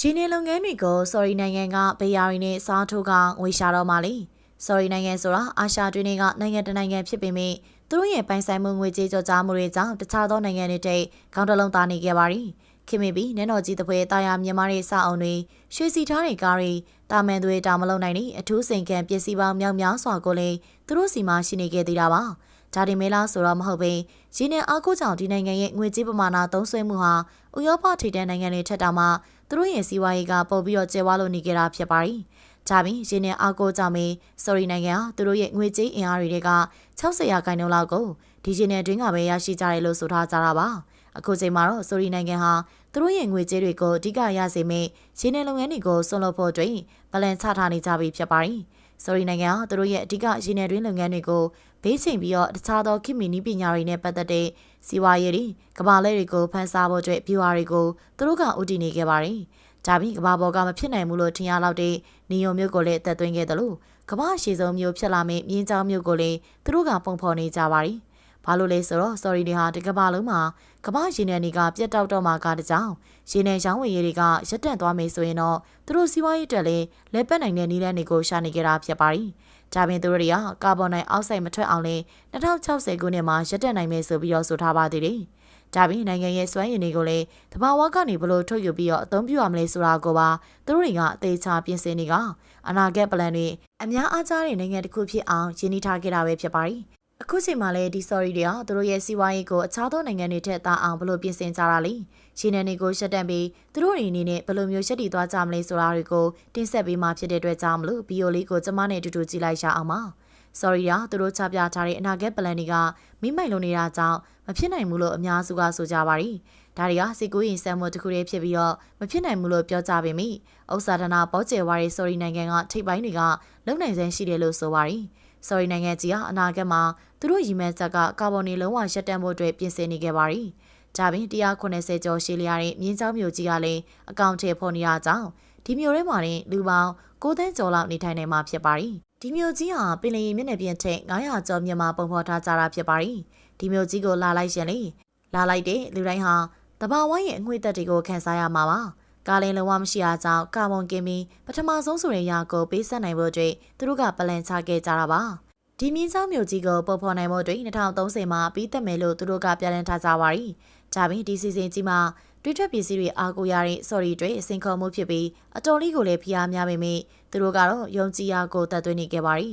ရှင်နေလုပ်ငန်းတွေကို sorry နိုင်ငံကဗေယာရီနဲ့စားထိုးကငွေရှာတော့မှလေ sorry နိုင်ငံဆိုတာအာရှတွင်းတွေကနိုင်ငံတစ်နိုင်ငံဖြစ်ပေမဲ့သူတို့ရဲ့ပိုင်ဆိုင်မှုငွေကြေးကြောကြားမှုတွေကြောင့်တခြားသောနိုင်ငံတွေတဲ့ခေါင်းတစ်လုံးသားနေခဲ့ပါရီခင်မီပြီးနန်းတော်ကြီးတပွဲတာယာမြန်မာရဲ့စအောင်တွေရွှေစီထားတဲ့ကားတွေတာမန်တွေတာမလုံးနိုင်တဲ့အထူးစိန်ခံပစ္စည်းပေါင်းမြောက်များစွာကိုလည်းသူတို့စီမှာရှိနေခဲ့သေးတာပါဒါဒီမဲလားဆိုတော့မဟုတ်ဘဲရင်းနှံအားကိုးကြောင့်ဒီနိုင်ငံရဲ့ငွေကြေးပမာဏသုံးစွဲမှုဟာဥရောပထိပ်တန်းနိုင်ငံတွေထက်တောင်မှ သူတို့ရဲ့စီးပွားရေးကပိုပြီးတော့ကျဲဝါလို့နေကြတာဖြစ်ပါရီ။ဒါပြင်ရင်းနှံအားကိုးကြောင့်မင်းဆော်ရီနိုင်ငံဟာသူတို့ရဲ့ငွေကြေးအင်အားတွေက60ရာခိုင်နှုန်းလောက်ကိုဒီရင်းနှံတွင်းကပဲရရှိကြတယ်လို့ဆိုထားကြတာပါ။အခုချိန်မှာတော့ဆော်ရီနိုင်ငံဟာသူတို့ရဲ့ငွေကြေးတွေကိုအဓိကရစေမယ့်ရင်းနှံလုပ်ငန်းတွေကိုဆွံ့လွတ်ဖို့အတွက်ဗလန်ချထားနေကြပြီဖြစ်ပါရီ။ ဆော်ရီနိုင်ငံဟာသူတို့ရဲ့အဓိကရင်းနှံတွင်းလုပ်ငန်းတွေကိုဘေးချိန်ပြီးတော့တခြားသောခေတ်မီနည်းပညာတွေနဲ့ပတ်သက်တဲ့စီဝါရေးတွေကဘာလဲတွေကိုဖန်ဆားဖို့အတွက်ဗျူဟာတွေကိုသူတို့ကဥတည်နေခဲ့ပါတယ်။ဒါပြီးကဘာပေါ်ကမဖြစ်နိုင်ဘူးလို့ထင်ရလောက်တဲ့နီယိုမျိုးကိုလည်းအသက်သွင်းခဲ့တယ်လို့ကဘာရှည်ဆုံးမျိုးဖြစ်လာမယ့်မြင်းချောင်းမျိုးကိုလည်းသူတို့ကပုံဖော်နေကြပါတယ်။ ဘာလို့လဲဆိုတော့ sorry တွေဟာဒီကဘာလုံးမှာကဘာရှင်နယ်တွေကပြတ်တောက်တော့မှာကတကြောင်ရှင်နယ်ရောင်းဝယ်ရေးတွေကရပ်တန့်သွားမယ်ဆိုရင်တော့သူတို့စီးပွားရေးတက်လဲလဲပတ်နိုင်တဲ့နည်းလမ်းတွေကိုရှာနေကြတာဖြစ်ပါတယ်။ဒါပြင်သူတို့တွေကကာဗွန်ဒိုင်အောက်ဆိုက်မထွက်အောင်လဲ2060ခုနှစ်မှာရပ်တန့်နိုင်မယ်ဆိုပြီးတော့ဆိုထားပါသေးတယ်။ဒါပြင်နိုင်ငံရဲ့စွမ်းရည်တွေကိုလည်းတဘာဝကနေဘလို့ထုတ်ယူပြီးတော့အသုံးပြုရမလဲဆိုတာကိုပါသူတို့တွေကအသေးချာပြင်ဆင်နေကအနာဂတ်ပလန်တွေအများအားကြားတဲ့နိုင်ငံတစ်ခုဖြစ်အောင်ရင်းနှီးထားခဲ့တာပဲဖြစ်ပါတယ်။ အခုချိန်မှာလည်းဒီ sorry တွေကသူတို့ရဲ့စီးပွားရေးကိုအခြားသောနိုင်ငံတွေထက်သာအောင်ဘလို့ပြင်ဆင်ကြတာလေ။ရှင်နယ်တွေကိုရှက်တန့်ပြီးသူတို့တွေအနေနဲ့ဘလို့မျိုးရှက်တီသွားကြမလဲဆိုတာတွေကိုတင်ဆက်ပေးမှဖြစ်တဲ့အတွက်ကြောင့်မလို့ဗီယိုလေးကိုကျမနဲ့အတူတူကြည့်လိုက်ရအောင်ပါ။ sorry ရာသူတို့ချပြထားတဲ့အနာဂတ်ပလန်တွေကမိမိုက်လုံးနေတာကြောင့်မဖြစ်နိုင်ဘူးလို့အများစုကဆိုကြပါရီဒါတွေကစီကူရင်ဆမ်မွတ်တစ်ခုတည်းဖြစ်ပြီးတော့မဖြစ်နိုင်ဘူးလို့ပြောကြပေမိဥစ္စာဒနာပေါ်ကျယ်ဝါရီ sorry နိုင်ငံကထိပ်ပိုင်းတွေကလုံနိုင်စမ်းရှိတယ်လို့ဆိုပါရီ sorry နိုင်ငံကြီးဟာအနာဂတ်မှာသူတို့ရည်မှန်းချက်ကကာဗွန်နေလုံးဝရှက်တန့်ဖို့အတွက်ပြင်ဆင်နေခဲ့ပါရီဒါပြင်180ကျော်ရှည်လျားတဲ့မြင်းချောင်းမြို့ကြီးကလည်းအကောင့်ထဲဖော်နေတာကြောင့်ဒီမြို့ထဲမှာတင်လူပေါင်း9သန်းကျော်လောက်နေထိုင်နေမှာဖြစ်ပါရီဒီမြို့ကြီးဟာပင်လယ်မျက်နှာပြင်ထက်900ကျော်မြင့်မှာပုံဖော်ထားကြတာဖြစ်ပါရီဒီမြို့ကြီးကိုလာလိုက်ရင်လေလာလိုက်တဲ့လူတိုင်းဟာတဘာဝရဲ့အငွေ့သက်တွေကိုခန်းစားရမှာပါ ကားလင်းလုံးဝမရှိအားကြောင့်ကာဗွန်ကင်းပြီးပထမဆုံးဆိုတဲ့ရာကိုပေးဆက်နိုင်ဖို့အတွက်သူတို့ကပလန်ချခဲ့ကြတာပါဒီမြင်းချောင်းမြို့ကြီးကိုပေါ်ဖော်နိုင်ဖို့အတွက်2030မှာပြီးသက်မယ်လို့သူတို့ကပြန်လည်ထားကြပါရီဒါပြင်ဒီစီစဉ်ကြီးမှာတွေးထွက်ပစ္စည်းတွေအားကိုရတဲ့ sorry တွေအစင်ခေါ်မှုဖြစ်ပြီးအတော်လေးကိုလည်းဖိအားများပေမဲ့သူတို့ကတော့ယုံကြည်ရကိုတတ်သွင်းနေခဲ့ပါရီ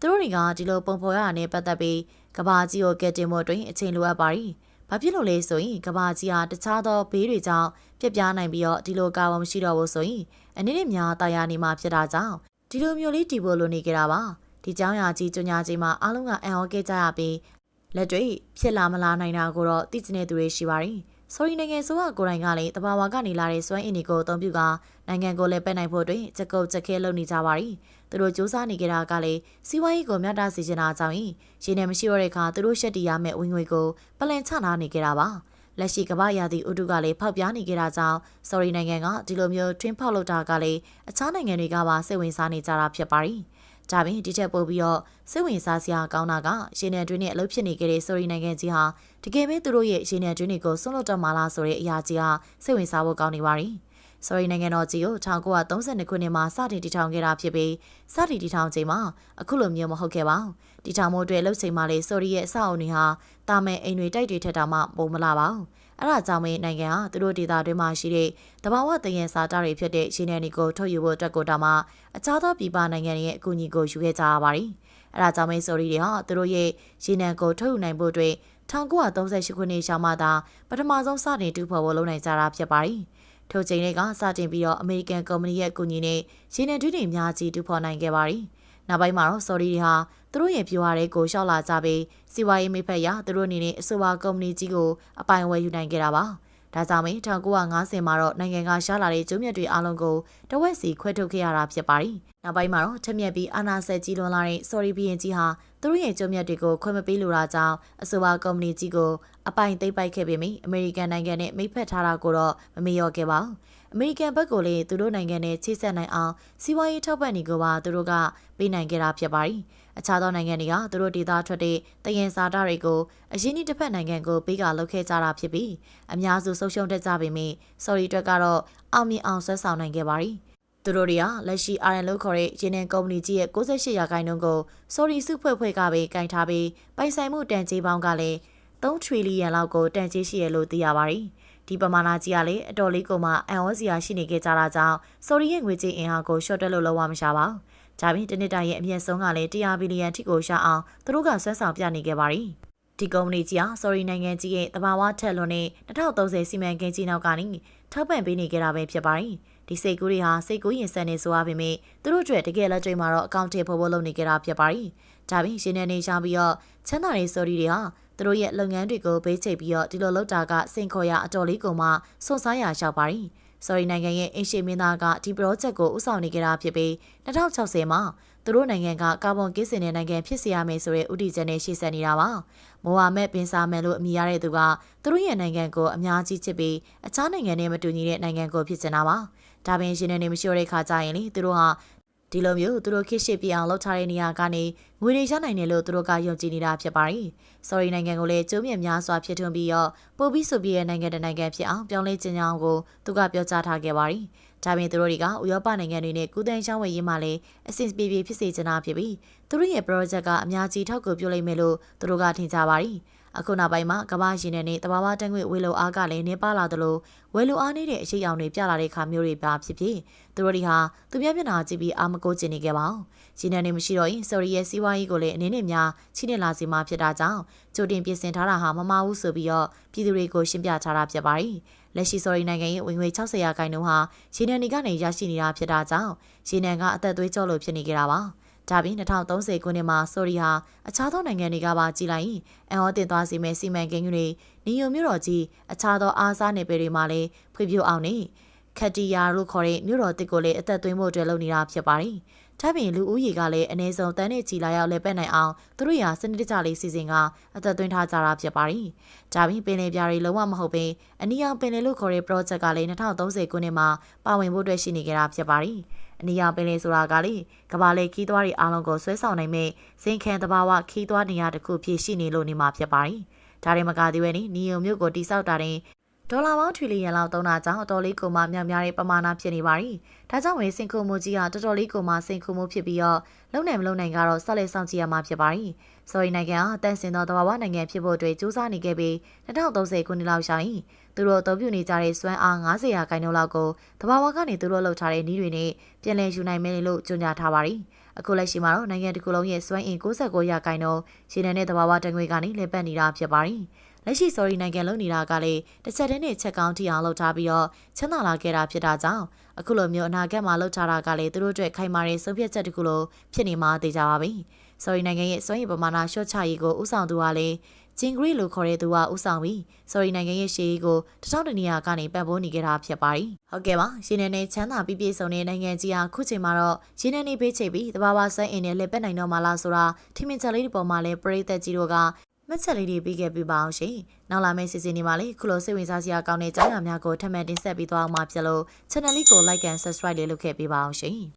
သူတို့တွေကဒီလိုပုံဖော်ရတာနဲ့ပတ်သက်ပြီးကဘာကြီးကိုကဲတင်ဖို့တွင်အချိန်လိုအပ်ပါရီ။ ဘာဖြစ်လို့လဲဆိုရင်ကဘာကြီးဟာတခြားသောဘေးတွေကြောင့်ပြက်ပြားနိုင်ပြီးတော့ဒီလိုကာဝမရှိတော့ဘူးဆိုရင်အနည်းနဲ့များတာယာနေမှဖြစ်တာကြောင့်ဒီလိုမျိုးလေးတီဖို့လိုနေကြတာပါ။ဒီเจ้าရာကြီးကြညာကြီးမှာအားလုံးကအံ့ဩခဲ့ကြရပြီးလက်တွေဖြစ်လာမလာနိုင်တာကိုတော့သိကျင်တဲ့သူတွေရှိပါရီ။ဆိုရီနိုင်ငံဆိုကကိုယ်တိုင်ကလည်းတဘာဝကနေလာတဲ့စွမ်းအင်တွေကိုအသုံးပြုကနိုင်ငံကိုလည်းပက်နိုင်ဖို့အတွက်ချက်ကုတ်ချက်ခဲလုပ်နေကြပါရီ သူတို့စူးစမ်းနေကြတာကလည်းစီးပွားရေးကိုမြတ်တာစီချင်တာကြောင့်ရင်ရင်းနဲ့မရှိတော့တဲ့အခါသူတို့ရှက်တီရမယ့်ဝင်ငွေကိုပလန်ချနာနေကြတာပါလက်ရှိကမ္ဘာရာသီဥတုကလည်းဖောက်ပြားနေကြတာကြောင့် sorry နိုင်ငံကဒီလိုမျိုး twin ဖောက်လုပ်တာကလည်းအခြားနိုင်ငံတွေကပါစိတ်ဝင်စားနေကြတာဖြစ်ပါရီ။ဒါပြင်ဒီထက်ပိုပြီးတော့စိတ်ဝင်စားစရာကောင်းတာကရေနံတွင်းနဲ့အလုပ်ဖြစ်နေကြတဲ့ဆိုရီနိုင်ငံကြီးဟာတကယ်ပဲသူတို့ရဲ့ရေနံတွင်းတွေကိုဆွန့်လွတ်တော့မှလားဆိုတဲ့အရာကြီးဟာစိတ်ဝင်စားဖို့ကောင်းနေပါရီ။ ဆိုရီနိုင်ငံတော်ကြီးကို1932ခုနှစ်မှာစတင်တည်ထောင်ခဲ့တာဖြစ်ပြီးစတင်တည်ထောင်ချိန်မှာအခုလိုမျိုးမဟုတ်ခဲ့ပါဘူး။တည်ထောင်မှုအတွက်လှုပ်ချိန်မှာလေဆိုရီရဲ့အဆောက်အအုံတွေဟာတာမဲအိမ်တွေတိုက်တွေထက်တောင်မှပုံမလာပါဘူး။အဲ့ဒါကြောင့်မင်းနိုင်ငံဟာသူတို့ဒေသတွင်းမှာရှိတဲ့တဘာဝတယံစာတတွေဖြစ်တဲ့ရှင်းနယ်တွေကိုထုတ်ယူဖို့အတွက်ကိုတောင်မှအခြားသောပြည်ပနိုင်ငံတွေရဲ့အကူအညီကိုယူခဲ့ကြရပါတယ်။အဲ့ဒါကြောင့်မင်းဆိုရီတွေဟာသူတို့ရဲ့ရှင်းနယ်ကိုထုတ်ယူနိုင်ဖို့အတွက်1938ခုနှစ်ရှောင်းမှသာပထမဆုံးစတင်တူဖော်ဖို့လုပ်နိုင်ကြတာဖြစ်ပါတယ်။ ထိုချိန်တွေကစတင်ပြီးတော့အမေရိကန်ကုမ္ပဏီရဲ့အကူအညီနဲ့ရှင်းနယ်တွင်းတွေအများကြီးတူဖော်နိုင်ခဲ့ပါတယ်။နောက်ပိုင်းမှာတော့ sorry တွေဟာသူတို့ရဲ့ပြိုဟာတဲ့ကိုရှောက်လာကြပြီးစီဝါရေးမိဖက်ရသူတို့အနေနဲ့အဆိုပါကုမ္ပဏီကြီးကိုအပိုင်ဝယ်ယူနိုင်ခဲ့တာပါ။ ဒါကြောင့်မင်း1950မှာတော့နိုင်ငံကရှားလာတဲ့ကျုံးမြတ်တွေအားလုံးကိုတဝက်စီခွဲထုတ်ခဲ့ရတာဖြစ်ပါတယ်။နောက်ပိုင်းမှာတော့ထက်မြက်ပြီးအာနာဆက်ကြီးလွန်လာတဲ့ sorry ဘီရင်ကြီးဟာသူတို့ရဲ့ကျုံးမြတ်တွေကိုခွင့်မပေးလိုတာကြောင့်အဆိုပါကုမ္ပဏီကြီးကိုအပိုင်သိမ်းပိုက်ခဲ့ပြီးမိအမေရိကန်နိုင်ငံနဲ့မိဖက်ထားတာကိုတော့မမေ့လျော့ခဲ့ပါဘူး။အမေရိကန်ဘက်ကိုလည်းသူတို့နိုင်ငံနဲ့ချိတ်ဆက်နိုင်အောင်စီးပွားရေးထောက်ပံ့နေကိုပါသူတို့ကပေးနိုင်ခဲ့တာဖြစ်ပါတယ်။ အအခြားသောနိုင်ငံတွေကသူတို့ဒေသထွက်တဲ့တယင်စာတတွေကိုအရင်နေ့တစ်ဖက်နိုင်ငံကိုပေးကလုပ်ခဲ့ကြတာဖြစ်ပြီးအများစုဆုံးရှုံးတတ်ကြပေမယ့် sorry အတွက်ကတော့အောင်မြင်အောင်ဆွဲဆောင်နိုင်ခဲ့ပါသည်သူတို့တွေကလက်ရှိ RN လို့ခေါ်တဲ့ရင်းနှင်းကုမ္ပဏီကြီးရဲ့68ရာခိုင်နှုန်းကို sorry စုဖွဲ့ဖွဲ့ကပဲကင်ထားပြီးပိုင်ဆိုင်မှုတန်ကြေးပေါင်းကလည်း3 trillion လောက်ကိုတန်ကြေးရှိရလို့သိရပါတယ်ဒီပမာဏကြီးကလည်းအတော်လေးကိုမှအန်ဩစီယာရှိနေခဲ့ကြတာကြောင့် sorry ရဲ့ငွေကြေးအင်အားကို short တက်လို့လုံးဝမရှာပါဘူး။ ဒါပြင်တနစ်တာရဲ့အမြင့်ဆုံးကလည်း100ဘီလီယံထိကိုရှာအောင်သူတို့ကဆွဲဆောင်ပြနေခဲ့ပါသည်။ဒီကုမ္ပဏီကြီးဟာ sorry နိုင်ငံကြီးရဲ့တဘာဝထက်လွန်တဲ့2030စီမံကိန်းကြီးနောက်ကနေထောက်ပံ့ပေးနေကြတာပဲဖြစ်ပါတယ်။ဒီစိတ်ကူးတွေဟာစိတ်ကူးရင်ဆက်နေဆိုရပေမယ့်သူတို့အတွက်တကယ်လက်တွေ့မှာတော့အကောင့်ထဲဖို့ဖို့လုပ်နေကြတာဖြစ်ပါတယ်။ဒါပြင်ရှင်နေနေရှာပြီးတော့ချမ်းသာရေး sorry တွေဟာသူတို့ရဲ့လုပ်ငန်းတွေကိုဘေးချိတ်ပြီးတော့ဒီလိုလုပ်တာကစိန်ခေါ်ရအတော်လေးကိုမှစွန့်စားရရှောက်ပါရီ။ sorry နိုင်ငံရဲ့အင်ရှင်မင်းသားကဒီ project ကိုဥဆောင်နေကြတာဖြစ်ပြီး2060မှာသူတို့နိုင်ငံကကာဗွန်ကင်းစင်တဲ့နိုင်ငံဖြစ်စေရမယ်ဆိုတဲ့ဥတီချက်နဲ့ရှေ့ဆက်နေတာပါ။မိုဟာမက်ဘင်ဆာမန်လို့အမည်ရတဲ့သူကသူတို့ရဲ့နိုင်ငံကိုအများကြီးချစ်ပြီးအခြားနိုင်ငံနဲ့မတူညီတဲ့နိုင်ငံကိုဖြစ်ချင်တာပါ။ဒါပင်ရှင်နေမရှိတဲ့ခါကျရင်လေသူတို့ဟာ ဒီလိုမျိုးသူတို့ခစ်ရှိပြအောင်လှုပ်ထားတဲ့နေရာကနေငွေတွေရနိုင်တယ်လို့သူတို့ကယုံကြည်နေတာဖြစ်ပါတယ်။ sorry နိုင်ငံကိုလည်းကျိုးမြင့်များစွာဖြစ်ထွန်းပြီးတော့ပို့ပြီးဆိုပြီးရဲ့နိုင်ငံတကာနိုင်ငံဖြစ်အောင်ပြောင်းလဲခြင်းကြောင်းကိုသူကပြောကြားထားခဲ့ပါတယ်။ဒါပြင်သူတို့တွေကဥရောပနိုင်ငံတွေနဲ့ကုသန်းချောင်းဝယ်ရေးမှလည်းအဆင်ပြေပြေဖြစ်စေချင်တာဖြစ်ပြီးသူတို့ရဲ့ project ကအများကြီးထောက်ကူပြုလိမ့်မယ်လို့သူတို့ကထင်ကြပါတယ်။ အခုနောက်ပိုင်းမှာကမ္ဘာရှင်နယ်နဲ့တဘာဝတန်းငွေဝေလိုအားကလည်းနေပါလာသလိုဝေလိုအားနေတဲ့အရှိအောင်တွေပြလာတဲ့ခါမျိုးတွေပါဖြစ်ဖြစ်သူတို့တွေဟာသူများမျက်နှာကြည့်ပြီးအာမကိုကျင်နေခဲ့ပါအောင်ရှင်နယ်နေမရှိတော့ရင် sorry ရဲ့စီးပွားရေးကိုလည်းအနေနဲ့များချိနေလာစီမှာဖြစ်တာကြောင့်ကြိုတင်ပြင်ဆင်ထားတာဟာမမဘူးဆိုပြီးတော့ပြည်သူတွေကိုရှင်းပြထားတာဖြစ်ပါတယ်လက်ရှိ sorry နိုင်ငံရဲ့ဝင်ငွေ60ရာခိုင်နှုန်းဟာရှင်နယ်နေကနေရရှိနေတာဖြစ်တာကြောင့်ရှင်နယ်ကအသက်သွေးကြောလို့ဖြစ်နေကြတာပါ ဒါပြင်2030ခုနှစ်မှာဆိုရီဟာအခြားသောနိုင်ငံတွေကပါကြီးလိုက်ရင်အန်ဟောတင်သွားစီမဲ့စီမံကိန်းတွေနီယိုမြို့တော်ကြီးအခြားသောအားစားနယ်ပယ်တွေမှာလည်းဖွံ့ဖြိုးအောင်နေခက်တီယာလို့ခေါ်တဲ့မြို့တော်တစ်ကိုလည်းအသက်သွင်းဖို့အတွက်လုပ်နေတာဖြစ်ပါတယ်။ထပ်ပြီးလူဦးရေကလည်းအနည်းဆုံးတန်းနဲ့ချီလာရောက်လဲပက်နိုင်အောင်သူတို့ရာစနစ်တကျလေးစီစဉ်ကအသက်သွင်းထားကြတာဖြစ်ပါတယ်။ဒါပြင်ပင်လယ်ပြားတွေလုံးဝမဟုတ်ဘဲအနီရောင်ပင်လယ်လို့ခေါ်တဲ့ project ကလည်း2030ခုနှစ်မှာပါဝင်ဖို့အတွက်ရှိနေကြတာဖြစ်ပါတယ်။ အနီရောင်ပင်လယ်ဆိုတာကလေကဘာလေခီးသွားတွေအားလုံးကိုဆွဲဆောင်နိုင်မဲ့ဇင်ခံတဘာဝခီးသွားနေရတစ်ခုဖြစ်ရှိနေလို့နေမှာဖြစ်ပါတယ်။ဒါတွေမကသေးပဲနီယုံမြို့ကိုတိစောက်တာတဲ့ဒေါ်လာပေါင်းထရီလီယံလောက်သုံးတာကြောင့်အတော်လေးကိုမှမြောက်များတဲ့ပမာဏဖြစ်နေပါပြီ။ဒါကြောင့်ဝင်စင်ခုမှုကြီးကတော်တော်လေးကိုမှစင်ခုမှုဖြစ်ပြီးတော့လုံနိုင်မလုံနိုင်ကတော့ဆက်လက်ဆောင်ကြည့်ရမှာဖြစ်ပါပြီ။ဆိုရီနိုင်ငံဟာတန်စင်သောတဘာဝနိုင်ငံဖြစ်ဖို့အတွက်စူးစမ်းနေခဲ့ပြီး2030ခုနှစ်လောက်ရှာရင် သူတို့အသုံးပြုနေကြတဲ့စွမ်းအား90ရာခိုင်နှုန်းလောက်ကိုတဘာဝကနေသူတို့လှုပ်ထားတဲ့နည်းတွေနဲ့ပြန်လည်ယူနိုင်မယ်လို့ကြေညာထားပါတယ်။အခုလက်ရှိမှာတော့နိုင်ငံတစ်ခုလုံးရဲ့စွမ်းအင်69ရာခိုင်နှုန်းရှင်းနေတဲ့တဘာဝတံငွေကနေလည်ပတ်နေတာဖြစ်ပါတယ်။လက်ရှိ sorry နိုင်ငံလုံးနေတာကလည်းတစ်ချက်တည်းနဲ့ချက်ကောင်းတီအောင်လုပ်ထားပြီးတော့ချမ်းသာလာခဲ့တာဖြစ်တာကြောင့်အခုလိုမျိုးအနာဂတ်မှာလှုပ်ထားတာကလည်းသူတို့အတွက်ခိုင်မာတဲ့ဆုံးဖြတ်ချက်တစ်ခုလိုဖြစ်နေမှသိကြပါပြီ။ sorry နိုင်ငံရဲ့စွမ်းရည်ပမာဏရှော့ချရေးကိုဥဆောင်သူကလည်း ဂျင်ဂရီလို့ခေါ်တဲ့သူကဥဆောင်ပြီး sorry နိုင်ငံရဲ့ရှေးကြီးကိုတထောင်တနေရာကနေပံ့ပိုးနေကြတာဖြစ်ပါတယ်။ဟုတ်ကဲ့ပါ။ရင်းနေနဲ့ချမ်းသာပြည့်ပြည့်စုံတဲ့နိုင်ငံကြီးဟာခုချိန်မှာတော့ရင်းနေနေပေးချိန်ပြီးတဘာဝဆိုင်းအင်းနဲ့လက်ပက်နိုင်တော့မှလားဆိုတာထိမင်ချက်လေးဒီပေါ်မှာလဲပရိသတ်ကြီးတို့ကမက်ချက်လေးတွေပေးခဲ့ပြပါအောင်ရှင်။နောက်လာမယ့်စီစဉ်တွေမှာလည်းခုလိုစိတ်ဝင်စားစရာကောင်းတဲ့ကြားရများကိုထပ်မံတင်ဆက်ပေးသွားအောင်မှာဖြစ်လို့ channel လေးကို like and subscribe လေးလုပ်ခဲ့ပေးပါအောင်ရှင်။